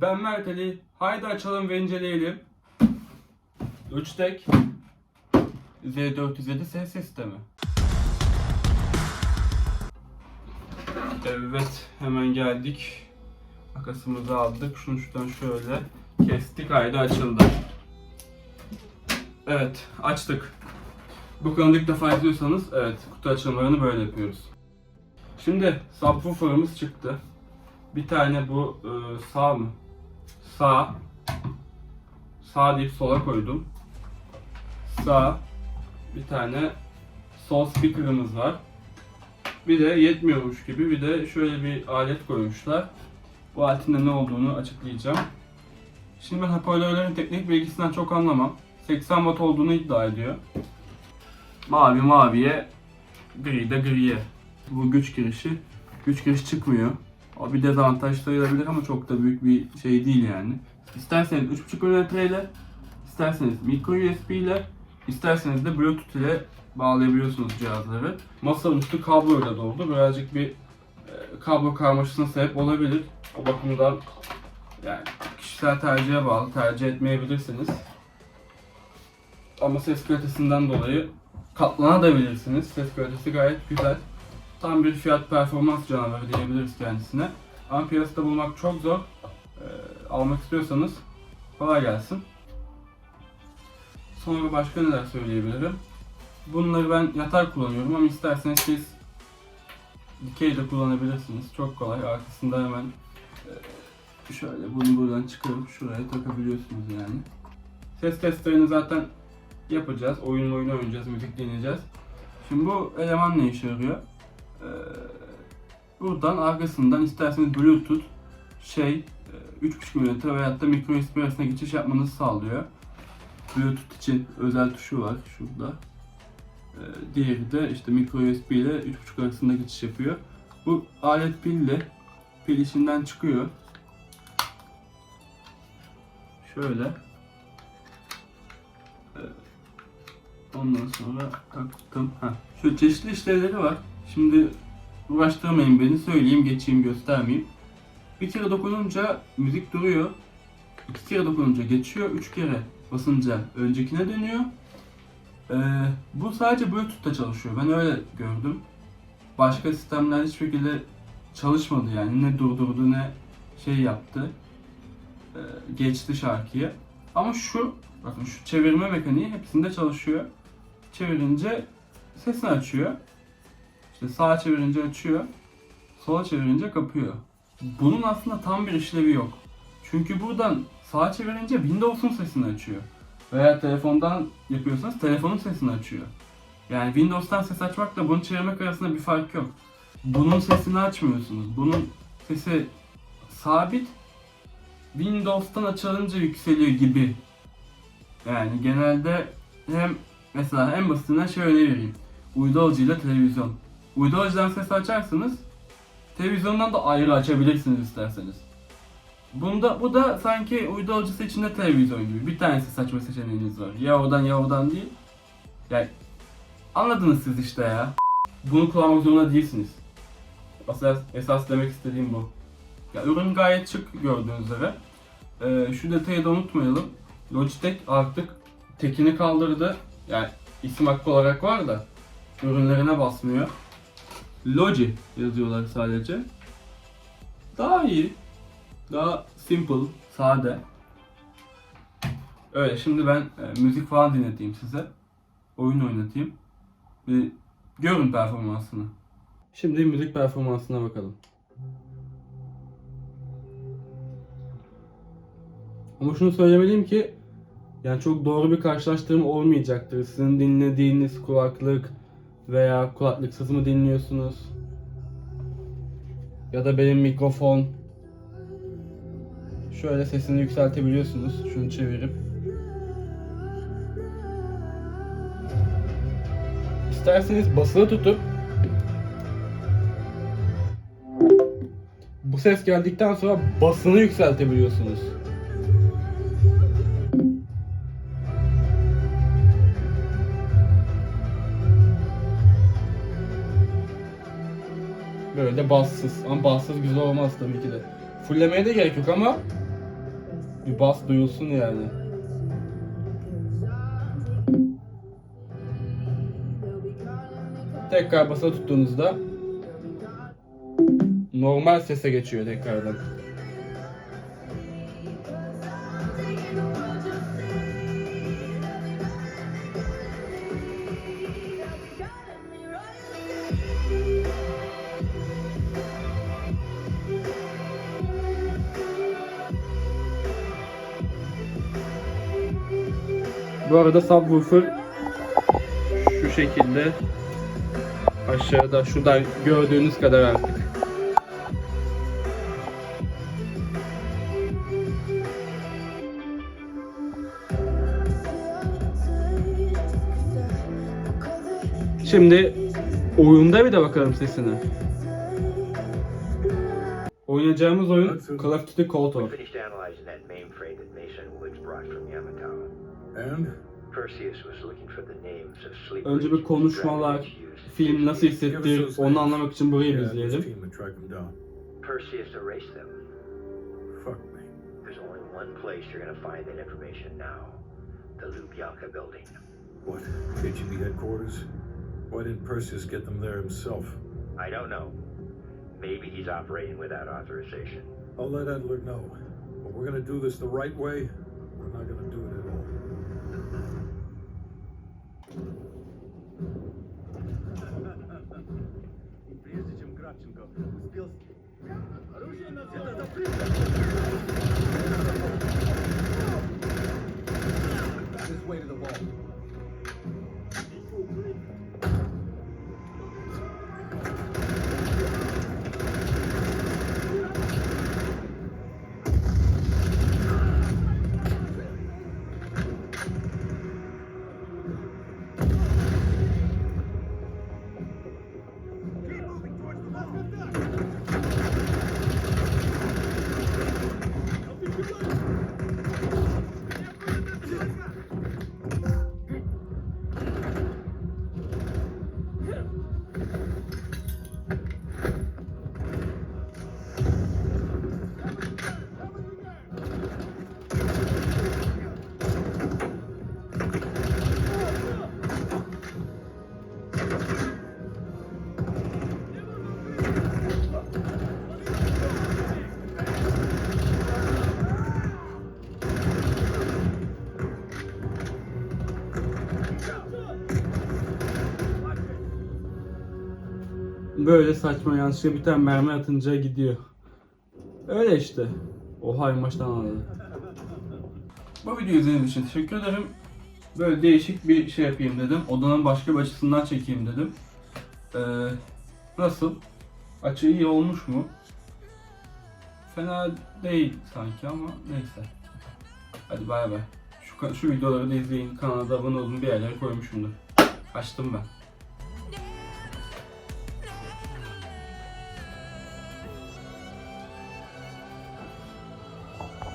Ben Mert Ali. Haydi açalım ve inceleyelim. Logitech Z407 ses sistemi. Evet, hemen geldik. Makasımızı aldık. Şunu şuradan şöyle kestik. Haydi açıldı. Evet, açtık. Bu kanalı ilk defa izliyorsanız evet, kutu açılımlarını böyle yapıyoruz. Şimdi subwoofer'ımız çıktı. Bir tane bu e, sağ mı? Sağ. Sağ deyip sola koydum. Sağ. Bir tane sol speaker'ımız var. Bir de yetmiyormuş gibi bir de şöyle bir alet koymuşlar. Bu aletin ne olduğunu açıklayacağım. Şimdi ben hoparlörlerin teknik bilgisinden çok anlamam. 80 watt olduğunu iddia ediyor. Mavi maviye, gri de griye. Bu güç girişi. Güç giriş çıkmıyor. O bir dezavantaj sayılabilir ama çok da büyük bir şey değil yani. İsterseniz 3.5 mm ile, isterseniz micro USB ile, isterseniz de Bluetooth ile bağlayabiliyorsunuz cihazları. Masanın üstü kabloyla doldu. Birazcık bir e, kablo karmaşasına sebep olabilir. O bakımdan yani kişisel tercihe bağlı. Tercih etmeyebilirsiniz. Ama ses kalitesinden dolayı katlanabilirsiniz. Ses kalitesi gayet güzel. Tam bir fiyat performans canavarı diyebiliriz kendisine. Ama piyasada bulmak çok zor. Ee, almak istiyorsanız kolay gelsin. Sonra başka neler söyleyebilirim? Bunları ben yatay kullanıyorum ama isterseniz siz dikey de kullanabilirsiniz. Çok kolay. Arkasında hemen e, şöyle bunu buradan çıkarıp şuraya takabiliyorsunuz yani. Ses testlerini zaten yapacağız. Oyun oyunu oynayacağız, müzik dinleyeceğiz. Şimdi bu eleman ne işe yarıyor? Ee, buradan arkasından isterseniz Bluetooth şey e, 3.5 mm veyahut da micro USB arasında geçiş yapmanızı sağlıyor. Bluetooth için özel tuşu var şurada. Ee, diğeri de işte micro USB ile 3.5 arasında geçiş yapıyor. Bu alet pilli. Pil içinden çıkıyor. Şöyle. Ee, Ondan sonra taktım. Heh. Şöyle çeşitli işlevleri var. Şimdi uğraştırmayın beni söyleyeyim geçeyim göstermeyeyim. Bir kere dokununca müzik duruyor. İki kere dokununca geçiyor. Üç kere basınca öncekine dönüyor. Ee, bu sadece Bluetooth'ta çalışıyor. Ben öyle gördüm. Başka sistemler hiçbir şekilde çalışmadı yani. Ne durdurdu ne şey yaptı. Ee, geçti şarkıyı. Ama şu, bakın şu çevirme mekaniği hepsinde çalışıyor. Çevirince sesini açıyor. İşte sağa çevirince açıyor. Sola çevirince kapıyor. Bunun aslında tam bir işlevi yok. Çünkü buradan sağa çevirince Windows'un sesini açıyor. Veya telefondan yapıyorsanız telefonun sesini açıyor. Yani Windows'tan ses açmakla bunu çevirmek arasında bir fark yok. Bunun sesini açmıyorsunuz. Bunun sesi sabit. Windows'tan açılınca yükseliyor gibi. Yani genelde hem mesela en basitinden şöyle vereyim. Uydu alıcıyla televizyon. Uydu alıcıdan ses açarsınız. Televizyondan da ayrı açabilirsiniz isterseniz. Bunda bu da sanki uydu alıcısı içinde televizyon gibi. Bir tane ses açma seçeneğiniz var. Ya oradan ya oradan değil. Yani anladınız siz işte ya. Bunu kullanmak zorunda değilsiniz. Esas, esas demek istediğim bu. Ya ürün gayet şık gördüğünüz üzere. Ee, şu detayı da unutmayalım. Logitech artık tekini kaldırdı. Yani isim hakkı olarak var da ürünlerine basmıyor. Logi yazıyorlar sadece. Daha iyi. Daha simple, sade. Öyle şimdi ben e, müzik falan dinleteyim size. Oyun oynatayım. Ve görün performansını. Şimdi müzik performansına bakalım. Ama şunu söylemeliyim ki yani çok doğru bir karşılaştırma olmayacaktır. Sizin dinlediğiniz kulaklık veya kulaklıksız mı dinliyorsunuz? Ya da benim mikrofon. Şöyle sesini yükseltebiliyorsunuz. Şunu çevirip. İsterseniz basılı tutup bu ses geldikten sonra basını yükseltebiliyorsunuz. De bassız. Ama bassız güzel olmaz tabii ki de. Fullemeye de gerek yok ama Bir bas duyulsun yani. Tekrar basa tuttuğunuzda normal sese geçiyor tekrardan. Bu arada subwoofer şu şekilde aşağıda şuradan gördüğünüz kadar artık. Şimdi oyunda bir de bakalım sesine. Oynayacağımız oyun Call of Duty Cold War. And? Perseus was looking for the names of sleepers. Önce bir konuşmalar, film nasıl hissettir onu anlamak için burayı Yeah, izleyelim. team would track them down. Perseus erased them. Fuck me. There's only one place you're gonna find that information now. The Lubyanka building. What? KGB headquarters? Why didn't Perseus get them there himself? I don't know. Maybe he's operating without authorization. I'll let Adler know. But we're gonna do this the right way. We're not gonna Кравченко успел... Оружие на This way to the wall. Böyle saçma yanlışlıkla bir tane mermi atınca gidiyor. Öyle işte. Oha en baştan anladım. Bu videoyu izlediğiniz için teşekkür ederim. Böyle değişik bir şey yapayım dedim. Odanın başka bir açısından çekeyim dedim. Ee, nasıl? Açı iyi olmuş mu? Fena değil sanki ama neyse. Hadi bay bay. Şu, şu videoları da izleyin. Kanala abone olun. Bir yerlere koymuşumdur. Kaçtım ben.